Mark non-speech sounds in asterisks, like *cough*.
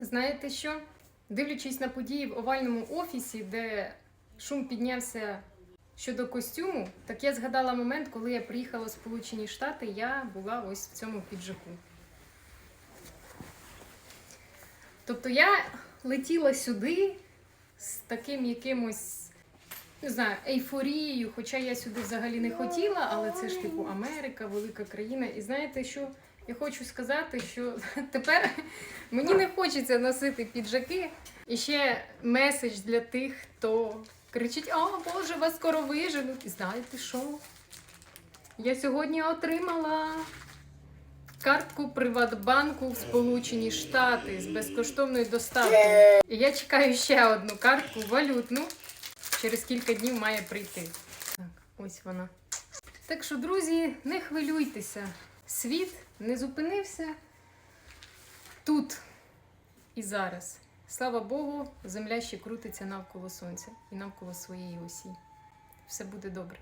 Знаєте що? Дивлячись на події в овальному офісі, де шум піднявся щодо костюму, так я згадала момент, коли я приїхала в Сполучені Штати, я була ось в цьому піджаку. Тобто я летіла сюди з таким якимось, не знаю, ейфорією, хоча я сюди взагалі не хотіла, але це ж типу Америка, велика країна. І знаєте, що я хочу сказати, що *laughs* тепер мені не хочеться носити піджаки. І ще меседж для тих, хто кричить: О, Боже, вас скоро виженуть. І знаєте що? Я сьогодні отримала картку Приватбанку в Сполучені Штати з безкоштовною доставкою. І я чекаю ще одну картку валютну. Через кілька днів має прийти. Так, ось вона. Так що, друзі, не хвилюйтеся. Світ не зупинився тут і зараз. Слава Богу, земля ще крутиться навколо сонця і навколо своєї осі. Все буде добре.